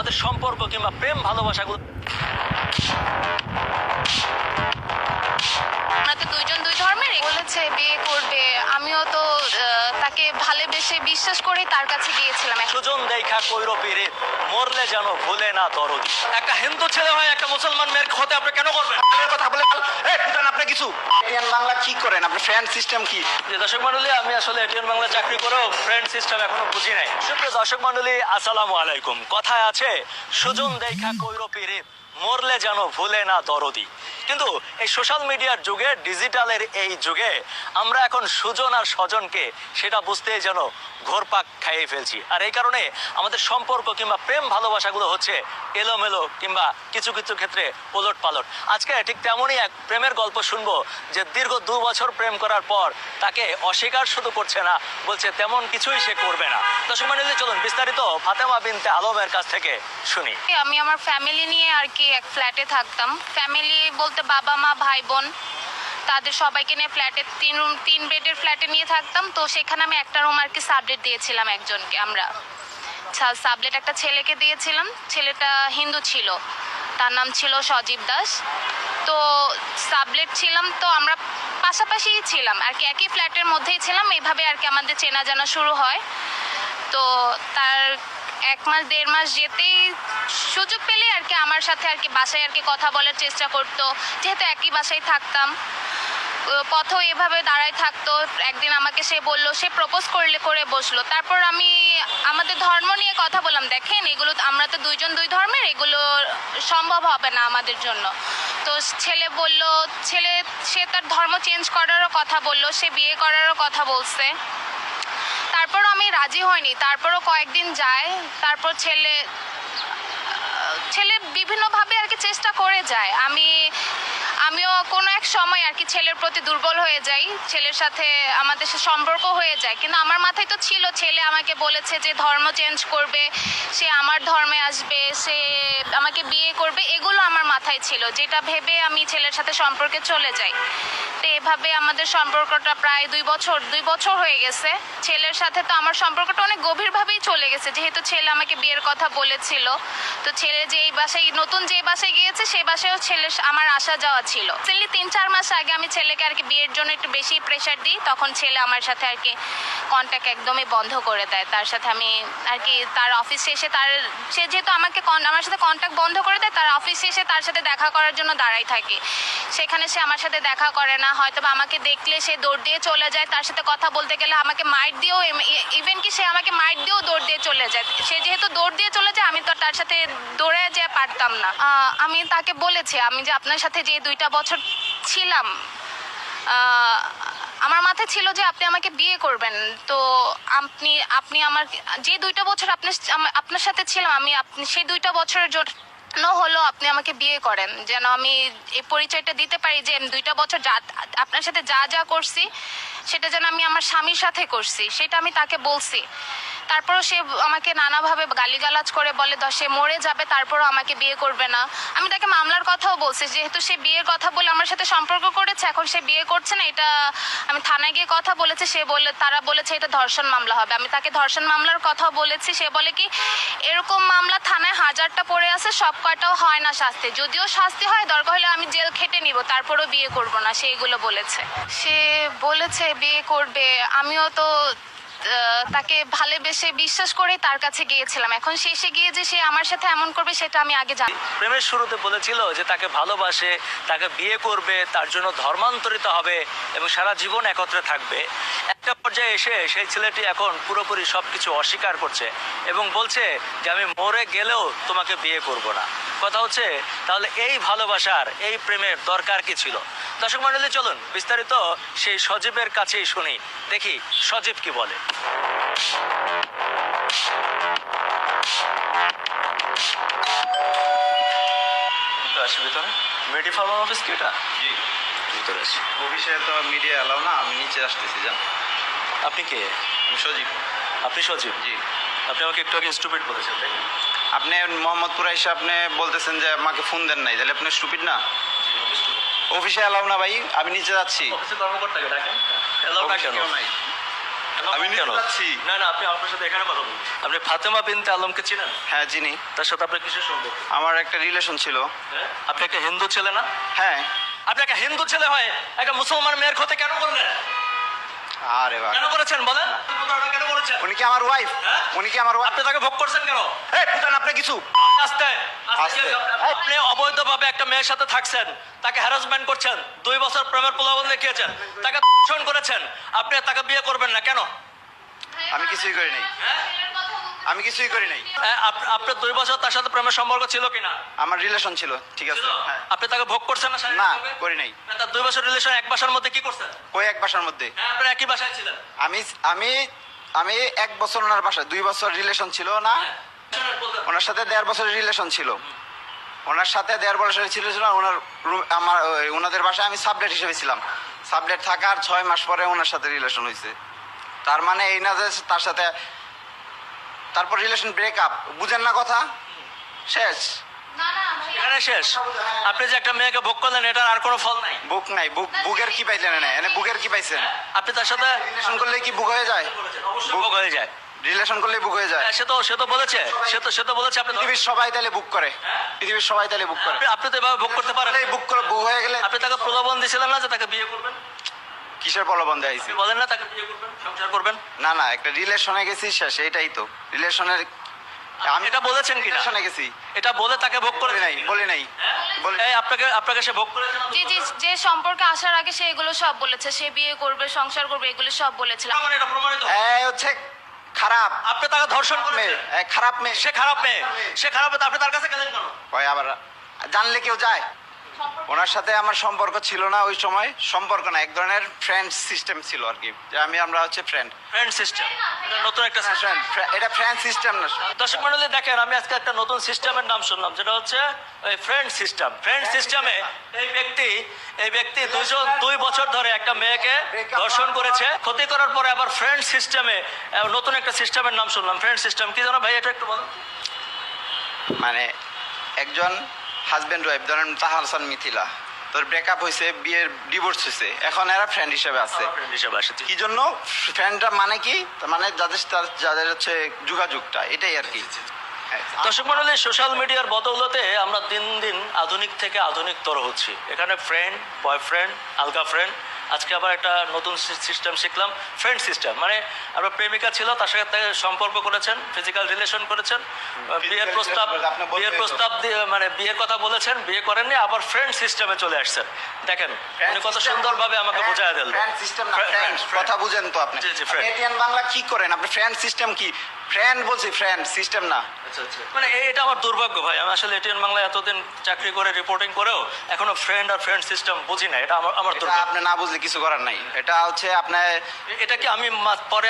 আমাদের সম্পর্ক কিংবা প্রেম ভালোবাসাগুলো তো দুইজন দুই ধর্মের বলেছে বিয়ে করবে। আমিও তো তাকে ভালোবেসে বিশ্বাস করে তার কাছে গিয়েছিলাম সুজন দেখা কইরো পীরে মরলে যেন ভুলে না দরদি একটা হিন্দু ছেলে হয় একটা মুসলমান মেয়ের হতে আপনি কেন করবেন? কথা বলে এই বুঝান আপনি কিছু? ইন্ডিয়ান বাংলা কি করেন? আপনি ফ্রেন্ড সিস্টেম কি? যে দর্শক মন্ডলী আমি আসলে এটিএন বাংলা চাকরি করেও ফ্রেন্ড সিস্টেম এখনও বুঝি নাই। সুপ্রিয় দর্শক মন্ডলী আসসালামু আলাইকুম। কথায় আছে সুজন দেখা কইরো পীরে মরলে যেন ভুলে না দরদি কিন্তু এই সোশ্যাল মিডিয়ার যুগে ডিজিটালের এই যুগে, আমরা এখন সুজন আর স্বজনকে সেটা বুঝতেই যেন ঘোরপাক খাইয়ে ফেলছি। আর এই কারণে আমাদের সম্পর্ক কিংবা প্রেম ভালোবাসাগুলো হচ্ছে এলোমেলো কিংবা কিছু কিছু ক্ষেত্রে ওলট পালট আজকে ঠিক তেমনই এক প্রেমের গল্প শুনব যে দীর্ঘ দু বছর প্রেম করার পর তাকে অস্বীকার শুধু করছে না, বলছে তেমন কিছুই সে করবে না। দর্শক মন্ডলী চলুন বিস্তারিত ফাতেমা বিনতে আলমের কাছ থেকে শুনি। আমি আমার ফ্যামিলি নিয়ে আর কি এক ফ্ল্যাটে থাকতাম। ফ্যামিলি বলতে বাবা, মা, ভাই, বোন, তাদের সবাইকে নিয়ে ফ্ল্যাটে তিন রুম, তিন বেডের ফ্ল্যাটে নিয়ে থাকতাম। তো সেখানে আমি একটা রুম আর কি সাবলেট দিয়েছিলাম একজনকে আমরা। সাবলেট একটা ছেলেকে দিয়েছিলাম। ছেলেটা হিন্দু ছিল। তার নাম ছিল সজীব দাস। তো সাবলেট ছিলাম, তো আমরা পাশাপাশিই ছিলাম। আর কি একই ফ্ল্যাটের মধ্যেই ছিলাম। এইভাবে আর কি আমাদের চেনা জানা শুরু হয়। তো তার এক মাস, দেড় মাস যেতেই সুযোগ পেলে আর কি আমার সাথে আর কি বাসায় আর কি কথা বলার চেষ্টা করতো। যেহেতু একই বাসায় থাকতাম পথও এভাবে দাঁড়ায় থাকতো। একদিন আমাকে সে বলল, সে প্রপোজ করলে, করে বসল। তারপর আমি আমাদের ধর্ম নিয়ে কথা বললাম, দেখেন, এগুলো আমরা তো দুইজন দুই ধর্মের, এগুলো সম্ভব হবে না আমাদের জন্য। তো ছেলে বলল, ছেলে, সে তার ধর্ম চেঞ্জ করারও কথা বলল, সে বিয়ে করারও কথা বলছে। আমি রাজি হইনি। তারপরও কয়েকদিন যায়, তারপর ছেলে ছেলে বিভিন্নভাবে আর কি চেষ্টা করে যায়। আমি কোনো এক সময় আর কি ছেলের প্রতি দুর্বল হয়ে যাই, ছেলের সাথে আমাদের সম্পর্ক হয়ে যায়। কিন্তু আমার মাথায় তো ছিল, ছেলে আমাকে বলেছে যে ধর্ম চেঞ্জ করবে, সে আমার ধর্মে আসবে, সে আমাকে বিয়ে করবে, এগুলো আমার মাথায় ছিল। যেটা ভেবে আমি ছেলের সাথে সম্পর্কে চলে যাই। তো এভাবে আমাদের সম্পর্কটা প্রায় দুই বছর দুই বছর হয়ে গেছে। ছেলের সাথে তো আমার সম্পর্কটা অনেক গভীরভাবেই চলে গেছে। যেহেতু ছেলে আমাকে বিয়ের কথা বলেছিল, তো ছেলে যে এই বাসায়, নতুন যে বাসায় গিয়েছে, সেই বাসায়ও ছেলে আমার আসা যাওয়া ছিল। ছেলে তিন, চার মাস আগে আমি ছেলেকে আর কি বিয়ের জন্য একটু বেশি প্রেশার দিই, তখন ছেলে আমার সাথে আর কি কন্ট্যাক্ট একদমই বন্ধ করে দেয়। তার সাথে আমি আর কি তার অফিস এসে তার, সে যেহেতু আমাকে আমার সাথে কন্ট্যাক্ট বন্ধ করে দেয়, তার অফিস এসে তার সাথে দেখা করার জন্য দাঁড়াই থাকে। সেখানে সে আমার সাথে দেখা করে না হয়তো বা আমাকে দেখলে সে দৌড় দিয়ে চলে যায়, তার সাথে কথা বলতে গেলে আমাকে মাইট দিয়েও ইভেন কি সে আমাকে মাইট দিয়েও দৌড় দিয়ে চলে যায়। সে যেহেতু দৌড় দিয়ে চলে যায়, আমি তো তার সাথে দৌড়ে যেয়ে পারতাম না। আমি তাকে বলেছি, আমি যে আপনার সাথে যে দুইটা বছর ছিলাম আমার মাথায় ছিল যে আপনি আমাকে বিয়ে করবেন। তো আপনি আপনি আমার যে দুইটা বছর আপনার আপনার সাথে ছিলাম, আমি আপনি, সেই দুইটা বছরের জন্য হলো, আপনি আমাকে বিয়ে করেন। যেন আমি এই পরিচয়টা দিতে পারি যে দুইটা বছর যা, আপনার সাথে যা যা করছি, সেটা যেন আমি আমার স্বামীর সাথে করছি, সেটা আমি তাকে বলছি। তারপরও সে আমাকে নানাভাবে গালিগালাজ করে, বলে, "দ- সে মরে যাবে, তারপরও আমাকে বিয়ে করবে না। আমি তাকে মামলার কথাও বলছি, যেহেতু সে বিয়ের কথা বলে আমার সাথে সম্পর্ক করেছে, এখন সে বিয়ে করছে না, এটা আমি থানায় গিয়ে কথা বলেছে, সে বলে, তারা বলেছে এটা ধর্ষণ মামলা হবে। আমি তাকে ধর্ষণ মামলার কথা বলেছি, সে বলে কি, এরকম মামলা থানায় হাজারটা পড়ে আছে সব কয়টাও হয় না শাস্তি। যদিও শাস্তি হয়, দরকার হলে আমি জেল খেটে নিব, তারপরও বিয়ে করব না সেইগুলো বলেছে। সে বলেছে বিয়ে করবে, আমিও তো তাকে ভালোবেসে বিশ্বাস করে তার কাছে গিয়েছিলাম। এখন শেষে গিয়ে যে সে আমার সাথে এমন করবে, সেটা আমি আগে জানি। প্রেমের শুরুতে বলেছিল যে তাকে ভালোবাসে, তাকে বিয়ে করবে, তার জন্য ধর্মান্তরিত হবে এবং সারা জীবন একত্রে থাকবে। একটা পর্যায়ে এসে সেই ছেলেটি এখন পুরোপুরি সবকিছু অস্বীকার করছে এবং বলছে যে আমি মরে গেলেও তোমাকে বিয়ে করব না। কথা হচ্ছে তাহলে এই ভালোবাসার এই প্রেমের দরকার কি ছিল? দর্শক মন্ডলী চলুন বিস্তারিত সেই সজীবের কাছেই শুনি। দেখি সজীব কি বলে। ভিতরে মেডি ফার্মার অফিস কি এটা? জি। ভিতরে আসি অফিসে তো মিডিয়া এলাও না আমি নিচে আসতেছি যান আপনি কে? সজীব। আপনি সজীব? জি। আপনি আমাকে একটু আগে স্টুপিড বলেছেন তাই আপনি মোহাম্মদপুর এসে আপনি বলতেছেন যে আমাকে ফোন দেন নাই তাহলে আপনি স্টুপিড না? অফিসে এলাও না ভাই আমি নিচে যাচ্ছি। কর্মকর্তাকে ডাকেন। এলাও না কেন আমি কেন? না না আপনি আপনার সাথে এখানে কথা বলুন। আপনি ফাতেমা বিনতে আলমকে চিনেন? হ্যাঁ চিনি। তার সাথে আপনার কিসের সম্পর্ক? আমার একটা রিলেশন ছিল। হ্যাঁ? আপনি একটা হিন্দু ছেলে না? হ্যাঁ। আপনি একটা হিন্দু ছেলে হয় একটা মুসলমান মেয়ের ক্ষতি কেন করলেন? আরে বাবা। কেন করেছেন বলেন? কেন করেছেন উনি কি আমার ওয়াইফ হ্যাঁ? উনি কি আমার আপনি তাকে ভোগ করছেন কেন? এই পুতান আপনি কিছু? আস্তে। আপনি অবৈধভাবে একটা মেয়ের সাথে থাকছেন তাকে হ্যারাসমেন্ট করছেন দুই বছর প্রেমের প্রলোভন দেখিয়েছেন তাকে ধর্ষণ করেছেন আপনি তাকে বিয়ে করবেন না কেন? আমি কিছুই করি নাই আমি কিছুই করি নাই। আপনার দুই বছর তার সাথে প্রেমের সম্পর্ক ছিল কিনা? আমার রিলেশন ছিল ঠিক আছে হ্যাঁ। আপনি তাকে ভোগ করছেন না না করি নাই। তার দুই বছর রিলেশন এক বাসার মধ্যে কি করছেন? ওই এক বাসার মধ্যে? হ্যাঁ আপনার একই বাসায় ছিলেন। আমি আমি আমি এক বছর ওনার বাসায় দুই বছর রিলেশন ছিল না। হ্যাঁ। ওনার সাথে দেড় বছরের রিলেশন ছিল। ওনার সাথে দেড় বছরের ছিল ছিল ওনার আমার ওনাদের বাসায় আমি সাবলেট হিসেবে ছিলাম। সাবলেট থাকার ছয় মাস পরে ওনার সাথে রিলেশন হয়েছে তার মানে এই না যে তার সাথে তারপর রিলেশন ব্রেকআপ বুঝেন না কথা? শেষ? এখানে শেষ। আপনি যে একটা মেয়েকে ভোগ করলেন এটার আর কোনো ফল নাই। বুক নাই বুক বুকের কি পাইছেন না এনে বুকের কি পাইছেন? আপনি তার সাথে রিলেশন করলে কি বুক হয়ে যায়? অবশ্যই ভোগ হয়ে যায়। রিলেশন করলে বুক হয়ে যায়। হ্যাঁ, সে তো সে তো বলেছে। সে তো সে তো বলেছে আপনি পৃথিবীর সবাই তাহলে বুক করে। পৃথিবীর সবাই তাহলে বুক করে। আপনি- তো এভাবে ভোগ করতে পারেন। বুক করে বুক হয়ে গেলে আপনি তাকে প্রলোভন দিয়েছিলেন না যে তাকে বিয়ে করবেন? কিসের প্রলোভন দেয়াইছি আপনি বলেন না তাকে বিয়ে করবেন সংসার করবেন? না না একটা রিলেশনে গেছি শেষ এটাই তো। রিলেশনের আমি এটা বলেছেন কিনা? রিলেশনে গেছি। এটা বলে তাকে ভোগ করে নাই বলি নাই। বলি এই আপনাকে আপনাকে সে ভোগ করেছে না? জি জি যে সম্পর্কে আসার আগে সে এগুলো সব বলেছে। সে বিয়ে করবে সংসার করবে এগুলো সব বলেছিল আমার এটা প্রমাণিত এই হচ্ছে খারাপ। আপনি তাকে ধর্ষণ মেয়ে করেছেন? এই খারাপ মেয়ে। সে খারাপ মেয়ে। সে খারাপ মেয়ে, তা আপনি তার কাছে গেলেন কেন? হয় আবার জানলে কেউ যায়। ওনার সাথে আমার সম্পর্ক ছিল না ওই সময় সম্পর্ক না এক ধরনের ফ্রেন্ড সিস্টেম ছিল আর কি যে আমি আমরা হচ্ছে ফ্রেন্ড ফ্রেন্ড সিস্টেম নতুন একটা সিস্টেম ফ্রেন্ড এটা ফ্রেন্ড সিস্টেম না। দর্শক মন্ডলী দেখেন আমি আজকে একটা নতুন সিস্টেমের নাম শুনলাম যেটা হচ্ছে ওই ফ্রেন্ড সিস্টেম ফ্রেন্ড সিস্টেমে এই ব্যক্তি এই ব্যক্তি দুজন দুই বছর ধরে একটা মেয়েকে ধর্ষণ করেছে। ক্ষতি করার পরে আবার ফ্রেন্ড সিস্টেমে নতুন একটা সিস্টেমের নাম শুনলাম। ফ্রেন্ড সিস্টেম কি জানো ভাই এটা একটু বলো মানে একজন হাজবেন্ড ওয়াইফ ধরেন তাহার হাসান মিথিলা। তোর ব্রেকআপ হয়েছে বিয়ের ডিভোর্স হয়েছে এখন এরা ফ্রেন্ড হিসেবে আছে। ফ্রেন্ড হিসেবে কি জন্য? ফ্রেন্ডটা মানে কি? মানে যাদের তার যাদের হচ্ছে যোগাযোগটা এটাই আর কি। হ্যাঁ। দর্শক মন্ডলী সোশ্যাল মিডিয়ার বদৌলতে আমরা দিন দিন আধুনিক থেকে আধুনিকতর হচ্ছি। এখানে ফ্রেন্ড বয়ফ্রেন্ড আলগা ফ্রেন্ড আজকে আবার একটা নতুন সিস্টেম শিখলাম ফ্রেন্ড সিস্টেম মানে আপনার প্রেমিকা ছিল তার সাথে সম্পর্ক করেছেন ফিজিক্যাল রিলেশন করেছেন বিয়ের প্রস্তাব বিয়ের প্রস্তাব দিয়ে মানে বিয়ের কথা বলেছেন বিয়ে করেননি আবার ফ্রেন্ড সিস্টেমে চলে আসছেন। দেখেন উনি কত সুন্দরভাবে আমাকে বোঝায় দিল ফ্রেন্ড সিস্টেম না ফ্রেন্ড কথা বুঝেন তো আপনি। জি, জি. এটিএন বাংলা কি করেন? আপনি ফ্রেন্ড সিস্টেম কি? ফ্রেন্ড বলছি ফ্রেন্ড সিস্টেম না। মানে এ- এটা আমার দুর্ভাগ্য ভাই। আমি আসলে এটিএন বাংলায় এতদিন চাকরি করে রিপোর্টিং করেও এখনও ফ্রেন্ড আর ফ্রেন্ড সিস্টেম বুঝি না। এটা আমার আমার দুর্ভাগ্য। আপনি না বুঝলে কিছু করার নাই। এটা হচ্ছে আপনার এটা কি আমি পরে